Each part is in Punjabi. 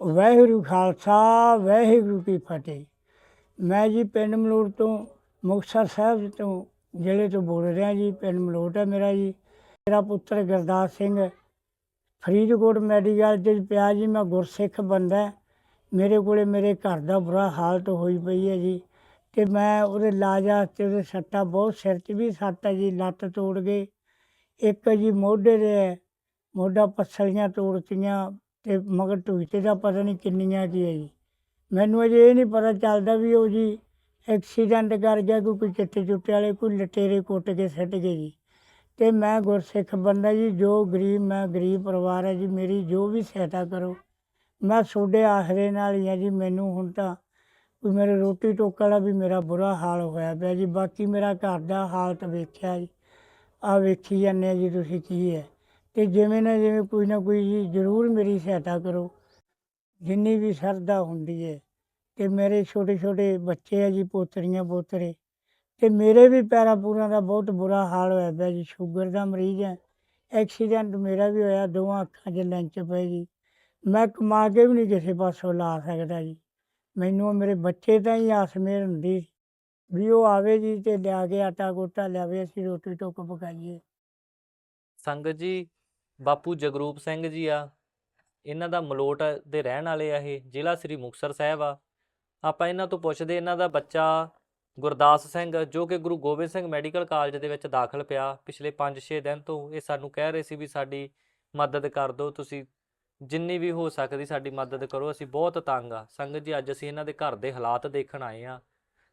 ਵਾਹਿਗੁਰੂ ਖਾਲਸਾ ਵਾਹਿਗੁਰੂ ਕੀ ਫਤਿਹ। ਮੈਂ ਜੀ ਪਿੰਡ ਮਲੋਟ ਤੋਂ ਮੁਕਤਸਰ ਸਾਹਿਬ ਤੋਂ ਜ਼ਿਲ੍ਹੇ ਤੋਂ ਬੋਲ ਰਿਹਾ ਜੀ ਪਿੰਡ ਮਲੋਟ ਹੈ ਮੇਰਾ ਜੀ। ਮੇਰਾ ਪੁੱਤਰ ਗੁਰਦਾਸ ਸਿੰਘ ਫਰੀਦਕੋਟ ਮੈਡੀਕਲ 'ਚ ਪਿਆ ਜੀ ਮੈਂ ਗੁਰਸਿੱਖ ਬੰਦਾ ਮੇਰੇ ਕੋਲੇ ਮੇਰੇ ਘਰ ਦਾ ਬੁਰਾ ਹਾਲਤ ਹੋਈ ਪਈ ਹੈ ਜੀ ਤੇ ਮੈਂ ਉਹਦੇ ਇਲਾਜ ਵਾਸਤੇ ਉਹਦੇ ਸੱਟਾਂ ਬਹੁਤ ਸਿਰ 'ਚ ਵੀ ਸੱਟ ਹੈ ਜੀ ਲੱਤ ਤੋੜ ਗਏ। ਇੱਕ ਜੀ ਮੋਢੇ ਦੇ ਹੈ, ਮੋਢਾ ਪੱਸਲੀਆਂ ਤੋੜਤੀਆਂ ਤੇ ਮਗਰ ਢੂਈਤੇ ਦਾ ਪਤਾ ਨਹੀਂ ਕਿੰਨੀਆਂ ਕੀ ਹੈ ਜੀ ਮੈਨੂੰ ਅਜੇ ਇਹ ਨਹੀਂ ਪਤਾ ਚੱਲਦਾ ਵੀ ਉਹ ਜੀ ਐਕਸੀਡੈਂਟ ਕਰ ਗਿਆ ਕੋਈ ਕੋਈ ਚਿੱਟੇ ਚੁੱਟੇ ਵਾਲੇ, ਕੋਈ ਲਟੇਰੇ ਕੁੱਟ ਕੇ ਸੱਟ ਗਏ ਜੀ। ਤੇ ਮੈਂ ਗੁਰਸਿੱਖ ਬੰਦਾ ਜੀ, ਜੋ ਗਰੀਬ, ਮੈਂ ਗਰੀਬ ਪਰਿਵਾਰ ਹੈ ਜੀ, ਮੇਰੀ ਜੋ ਵੀ ਸਹਾਇਤਾ ਕਰੋ। ਮੈਂ ਤੁਹਾਡੇ ਆਸਰੇ ਨਾਲ ਹੀ ਆ ਜੀ, ਮੈਨੂੰ ਹੁਣ ਤਾਂ ਕੋਈ ਮੇਰੇ ਰੋਟੀ ਟੋਕ ਵਾਲਾ ਵੀ ਮੇਰਾ ਬੁਰਾ ਹਾਲ ਹੋਇਆ ਪਿਆ ਜੀ। ਬਾਕੀ ਮੇਰਾ ਘਰ ਦਾ ਹਾਲਤ ਵੇਖਿਆ ਜੀ। ਆ ਵੇਖੀ ਜਾਂਦੇ ਆ ਜੀ ਤੁਸੀਂ ਕੀ ਹੈ। ਤੇ ਜਿਵੇਂ ਨਾ ਜਿਵੇਂ ਕੋਈ ਨਾ ਕੋਈ ਜੀ ਜ਼ਰੂਰ ਮੇਰੀ ਸਹਾਇਤਾ ਕਰੋ। ਜਿੰਨੀ ਵੀ ਸਰਦਾ ਹੁੰਦੀ ਹੈ ਤੇ ਮੇਰੇ ਛੋਟੇ ਛੋਟੇ ਬੱਚੇ ਆ ਜੀ, ਪੋਤਰੀਆਂ, ਪੋਤਰੇ, ਤੇ ਮੇਰੇ ਵੀ ਪੈਰਾਂ ਪੂਰਾਂ ਦਾ ਬਹੁਤ ਬੁਰਾ ਹਾਲ ਹੋਇਆ ਪਿਆ ਜੀ। ਸ਼ੂਗਰ ਦਾ ਮਰੀਜ਼ ਹੈ ਐਕਸੀਡੈਂਟ ਮੇਰਾ ਵੀ ਹੋਇਆ, ਦੋਵਾਂ ਅੱਖਾਂ 'ਚ ਲੈਂਚ ਪਏ ਜੀ। ਮੈਂ ਕਮਾ ਕੇ ਵੀ ਨਹੀਂ ਕਿਸੇ ਪਾਸੋਂ ਲਾ ਸਕਦਾ ਜੀ। ਮੈਨੂੰ ਮੇਰੇ ਬੱਚੇ ਤਾਂ ਹੀ ਆਸ ਮੇਰ ਹੁੰਦੀ ਵੀ ਉਹ ਆਵੇ ਜੀ ਤੇ ਲਿਆ ਕੇ ਆਟਾ ਗੋਟਾ ਲਿਆਵੇ, ਅਸੀਂ ਰੋਟੀ ਟੁੱਕ ਪਕਾਈਏ। ਸੰਗਤ ਜੀ ਬਾਪੂ ਜਗਰੂਪ ਸਿੰਘ ਜੀ ਆ। ਇਹਨਾਂ ਦਾ ਮਲੋਟ ਦੇ ਰਹਿਣ ਵਾਲੇ ਆ ਇਹ, ਜ਼ਿਲ੍ਹਾ ਸ੍ਰੀ ਮੁਕਤਸਰ ਸਾਹਿਬ ਆ। ਆਪਾਂ ਇਹਨਾਂ ਤੋਂ ਪੁੱਛਦੇ, ਇਹਨਾਂ ਦਾ ਬੱਚਾ ਗੁਰਦਾਸ ਸਿੰਘ, ਜੋ ਕਿ ਗੁਰੂ ਗੋਬਿੰਦ ਸਿੰਘ ਮੈਡੀਕਲ ਕਾਲਜ ਦੇ ਵਿੱਚ ਦਾਖਲ ਪਿਆ ਪਿਛਲੇ 5-6 ਦਿਨ ਤੋਂ। ਇਹ ਸਾਨੂੰ ਕਹਿ ਰਹੇ ਸੀ ਵੀ ਸਾਡੀ ਮਦਦ ਕਰ ਦਿਓ, ਤੁਸੀਂ ਜਿੰਨੀ ਵੀ ਹੋ ਸਕਦੀ ਸਾਡੀ ਮਦਦ ਕਰੋ, ਅਸੀਂ ਬਹੁਤ ਤੰਗ ਆ। ਸੰਗਤ ਜੀ, ਅੱਜ ਅਸੀਂ ਇਹਨਾਂ ਦੇ ਘਰ ਦੇ ਹਾਲਾਤ ਦੇਖਣ ਆਏ ਆ।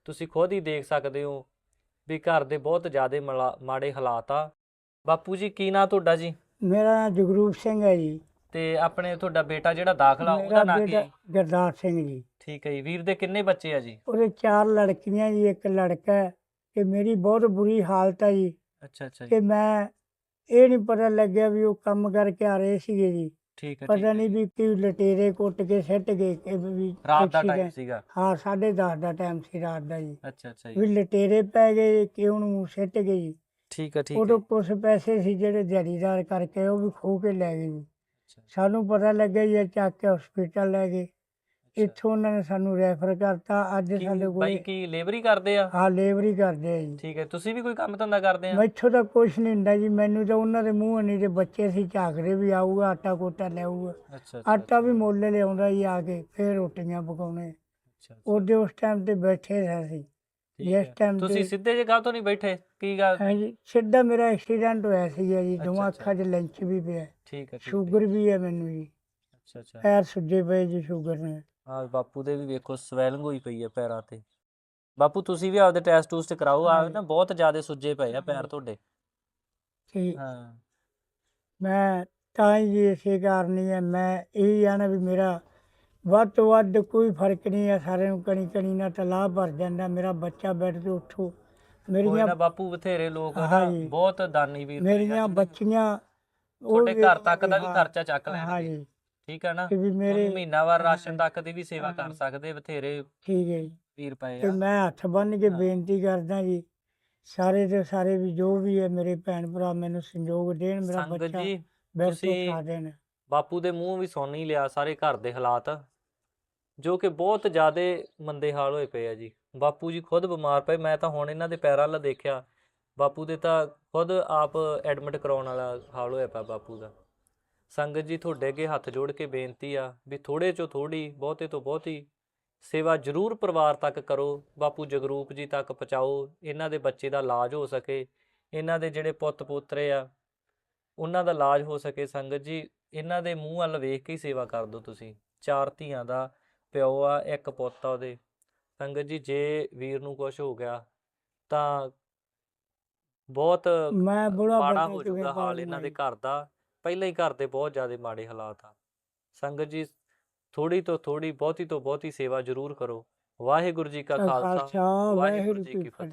ਤੁਸੀਂ ਖੁਦ ਹੀ ਦੇਖ ਸਕਦੇ ਹੋ ਵੀ ਘਰ ਦੇ ਬਹੁਤ ਜ਼ਿਆਦਾ ਮਲਾ- ਮਾੜੇ ਹਾਲਾਤ ਆ। ਬਾਪੂ ਜੀ, ਕੀ ਨਾਂ ਤੁਹਾਡਾ ਜੀ? ਮੇਰਾ ਨਾਮ ਜਗਰੂਪ ਸਿੰਘ ਹੈ ਜੀ। ਤੇ ਆਪਣੇ ਤੁਹਾਡਾ ਬੇਟਾ ਜਿਹੜਾ ਦਾਖਲਾ ਉਹਦਾ ਮੇਰਾ ਨਾਂ ਕੀ ਬੇਟਾ ਗੁਰਦਾਸ ਸਿੰਘ ਜੀ। ਠੀਕ ਹੈ ਜੀ ਵੀਰ ਦੇ ਕਿੰਨੇ ਬੱਚੇ ਆ ਜੀ? ਉਹਦੇ ਚਾਰ ਲੜਕੀਆਂ ਜੀ ਇੱਕ ਲੜਕਾ ਹੈ ਤੇ ਮੇਰੀ ਬਹੁਤ ਬੁਰੀ ਹਾਲਤ ਹੈ ਜੀ। ਅੱਛਾ ਅੱਛਾ ਜੀ। ਤੇ ਮੈਂ ਇਹ ਨਹੀਂ ਪਤਾ ਲੱਗਿਆ ਵੀ ਉਹ ਕੰਮ ਕਰਕੇ ਆ ਰਹੇ ਸੀਗੇ ਜੀ। ਠੀਕ ਹੈ ਪਤਾ ਹੈ ਨਹੀਂ। ਵੀ ਕੀ ਲਟੇਰੇ ਕੁੱਟ ਕੇ ਸਿੱਟ ਗਏ ਕਿ ਵੀ ਰਾਤ ਦਾ ਟਾਈਮ accident- ਸੀਗਾ? ਹਾਂ 10:30 ਦਾ ਟਾਈਮ ਸੀ ਰਾਤ ਦਾ ਜੀ। ਅੱਛਾ ਅੱਛਾ ਵੀ ਜੀ ਲਟੇਰੇ ਪੈ ਗਏ ਕਿ ਉਹਨੂੰ ਸਿੱਟ ਗਏ ਜੀ। ਠੀਕ ਹੈ ਠੀਕ ਉਦੋਂ ਕੁਝ ਪੈਸੇ ਸੀ ਜਿਹੜੇ ਦਿਹਾੜੀਦਾਰ ਕਰਕੇ ਉਹ ਵੀ ਖੋ ਕੇ ਲੈ ਗਏ ਜੀ ਸਾਨੂੰ ਪਤਾ ਲੱਗਿਆ ਜੀ ਇਹ ਚੱਕ ਕੇ ਹਸਪੀਟਲ ਲੈ ਗਏ। ਇੱਥੋਂ ਉਹਨਾਂ ਨੇ ਸਾਨੂੰ ਰੈਫਰ ਕਰਤਾ ਅੱਜ ਸਾਡੇ ਬਾਈ ਕੋਲ ਕੀ ਲੇਬਰੀ ਕਰਦੇ ਆ? ਹਾਂ ਲੇਬਰੀ ਕਰਦੇ ਆ ਜੀ। ਠੀਕ ਹੈ ਤੁਸੀਂ ਵੀ ਕੋਈ ਕੰਮ ਧੰਦਾ ਕਰਦੇ ਆ? ਮੈਥੋਂ ਤਾਂ ਕੁਛ ਨਹੀਂ ਹੁੰਦਾ ਜੀ ਮੈਨੂੰ ਤਾਂ ਉਹਨਾਂ ਦੇ ਮੂੰਹ ਨਹੀਂ ਤੇ ਬੱਚੇ ਸੀ ਝਾਕਦੇ ਵੀ ਆਊਗਾ ਆਟਾ ਕੋਟਾ ਲਿਆਊਗਾ ਅੱਛਾ ਆਟਾ ਵੀ ਮੁੱਲ ਲਿਆਉਂਦਾ ਜੀ ਆ ਕੇ ਫੇਰ ਰੋਟੀਆਂ ਪਕਾਉਣੇ। ਅੱਛਾ ਉਹਦੇ ਉਸ ਟਾਈਮ ਤੇ ਬੈਠੇ ਰਹੇ ਸੀ। ਜਿਸ ਹੈ। time ਤੁਸੀਂ ਤੇ- ਸਿੱਧੇ ਜੇ ਤੋਂ ਨਹੀਂ ਬੈਠੇ ਕੀ ਗੱਲ ਹਾਂਜੀ ਸਿੱਧਾ ਮੇਰਾ ਐਕਸੀਡੈਂਟ ਹੋਇਆ ਸੀ ਜੀ ਦੋਵਾਂ ਅੱਛਾ। ਅੱਖਾਂ 'ਚ ਲੈਂਚ ਵੀ ਪਿਆ ਠੀਕ ਹੈ ਠੀਕ ਹੈ। ਸ਼ੂਗਰ ਵੀ ਹੈ ਮੈਨੂੰ ਜੀ ਅੱਛਾ ਅੱਛਾ ਪੈਰ ਸੁੱਜੇ ਪਏ ਜੀ ਸ਼ੂਗਰ ਨੇ ਆ ਬਾਪੂ ਦੇ ਵੀ ਵੇਖੋ ਸਵੈਲਿੰਗ ਹੋਈ ਪਈ ਹੈ ਪੈਰਾਂ ਤੇ ਬਾਪੂ ਤੁਸੀਂ ਵੀ ਆਪਦੇ ਟੈਸਟ ਟੂਸਟ ਕਰਾਓ ਆ ਹਾਂਜੀ। ਨਾ ਬਹੁਤ ਜ਼ਿਆਦਾ ਸੁੱਜੇ ਪਏ ਆ ਪੈਰ ਹਾਂਜੀ। ਤੁਹਾਡੇ ਤੇ ਹਾਂ ਮੈਂ ਤਾਂ ਹੀ ਜੀ ਇਸੇ ਕਾਰਨ ਹੀ ਹੈ ਮੈਂ ਇਹ ਆ ਨਾ ਵੀ ਮੇਰਾ ਵੱਧ ਤੋਂ ਵੱਧ ਕੋਈ ਫ਼ਰਕ ਨਹੀਂ ਹੈ ਸਾਰਿਆਂ ਨੂੰ ਕਣੀ ਕਣੀ ਨਾਲ ਤਲਾਬ ਭਰ ਜਾਂਦਾ ਮੇਰਾ ਬੱਚਾ ਬੈਠ ਕੇ ਉੱਠੋ। ਮੇਰੀਆਂ ਬਾਪੂ ਬਥੇਰੇ ਲੋਕ ਨਾ ਹਾਂਜੀ। ਬਹੁਤ ਦਾਨੀ ਵੀਰ ਨੇ ਮੇਰੀਆਂ ਬੱਚੀਆਂ ਉਹ ਤੁਹਾਡੇ ਘਰ ਤੱਕ ਦਾ ਵੀ ਹਾਂ, ਖਰਚਾ ਚੱਕ ਲੈਣਗੇ। ਹਾਂਜੀ। ਠੀਕ ਹੈ ਨਾ? ਤੇ ਵੀ ਮੇਰੇ ਮਹੀਨਾਵਾਰ ਰਾਸ਼ਨ ਤੱਕ ਦੀ ਵੀ ਸੇਵਾ ਕਰ। ਸਕਦੇ ਬਥੇਰੇ ਠੀਕ ਹੈ ਜੀ। ਵੀਰ ਪਏ ਤੇ ਆ। ਮੈਂ ਹੱਥ ਬੰਨ੍ਹ ਕੇ ਹਾਂ। ਬੇਨਤੀ ਕਰਦਾ ਜੀ ਸਾਰੇ ਦੇ ਸਾਰੇ ਵੀ ਜੋ ਵੀ ਹੈ ਮੇਰੇ ਭੈਣ ਭਰਾ ਮੈਨੂੰ ਸੰਯੋਗ ਦੇਣ ਮੇਰਾ ਸੰਗਤ ਬੱਚਾ ਜੀ ਬੈਠ ਤੁਸੀਂ- ਕੇ ਖਾ ਦੇਣ। ਬਾਪੂ ਦੇ ਮੂੰਹ ਵੀ ਸੁਣ ਹੀ ਲਿਆ ਸਾਰੇ ਘਰ ਦੇ ਹਾਲਾਤ। ਜੋ ਕਿ ਬਹੁਤ ਜ਼ਿਆਦਾ ਮੰਦੇ ਹਾਲ ਹੋਏ ਪਏ ਆ ਜੀ। ਬਾਪੂ ਜੀ ਖੁਦ ਬਿਮਾਰ ਪਏ, ਮੈਂ ਤਾਂ ਹੁਣ ਇਹਨਾਂ ਦੇ ਪੈਰਾਂ ਵੱਲ ਦੇਖਿਆ। ਬਾਪੂ ਦੇ ਤਾਂ ਖੁਦ ਆਪ ਐਡਮਿਟ ਕਰਾਉਣ ਵਾਲਾ ਹਾਲ ਹੋਇਆ ਪਿਆ ਬਾਪੂ ਦਾ। ਸੰਗਤ ਜੀ ਤੁਹਾਡੇ ਅੱਗੇ ਹੱਥ ਜੋੜ ਕੇ ਬੇਨਤੀ ਆ ਵੀ ਥੋੜੇ ਚੋਂ ਥੋੜੀ ਬਹੁਤੇ ਤੋਂ ਬਹੁਤੀ ਸੇਵਾ ਜ਼ਰੂਰ ਪਰਿਵਾਰ ਤੱਕ ਕਰੋ। ਬਾਪੂ ਜਗਰੂਪ ਜੀ ਤੱਕ ਪਹੁੰਚਾਓ, ਇਹਨਾਂ ਦੇ ਬੱਚੇ ਦਾ ਇਲਾਜ ਹੋ ਸਕੇ, ਇਹਨਾਂ ਦੇ ਜਿਹੜੇ ਪੁੱਤ ਪੋਤਰੇ ਆ, ਉਹਨਾਂ ਦਾ ਇਲਾਜ ਹੋ ਸਕੇ। ਸੰਗਤ ਜੀ, ਇਹਨਾਂ ਦੇ ਮੂੰਹ ਵੱਲ ਵੇਖ ਕੇ ਹੀ ਸੇਵਾ ਕਰ ਦਿਓ ਤੁਸੀਂ। ਚਾਰ ਧੀਆਂ ਦਾ ਪਿਓ ਆ ਇੱਕ ਪੁੱਤ ਆ ਉਹਦੇ। ਸੰਗਤ ਜੀ ਜੇ ਵੀਰ ਨੂੰ ਕੁਝ ਹੋ ਗਿਆ ਤਾਂ ਬਹੁਤ ਮੈਂ ਬੁੜਾ ਮਾੜਾ ਹੋ ਜਾਊਗਾ ਹਾਲ ਇਹਨਾਂ ਦੇ ਘਰ ਦਾ। ਪਹਿਲਾਂ ਹੀ ਘਰ ਦੇ ਬਹੁਤ ਜ਼ਿਆਦਾ ਮਾੜੇ ਹਾਲਾਤ ਆ। ਸੰਗਤ ਜੀ ਥੋੜੀ ਤੋਂ ਥੋੜੀ ਬਹੁਤੀ ਤੋਂ ਬਹੁਤੀ ਸੇਵਾ ਜ਼ਰੂਰ ਕਰੋ। ਵਾਹਿਗੁਰੂ ਜੀ ਕਾ ਖਾਲਸਾ ਵਾਹਿਗੁਰੂ ਜੀ ਕੀ ਫਤਿਹ।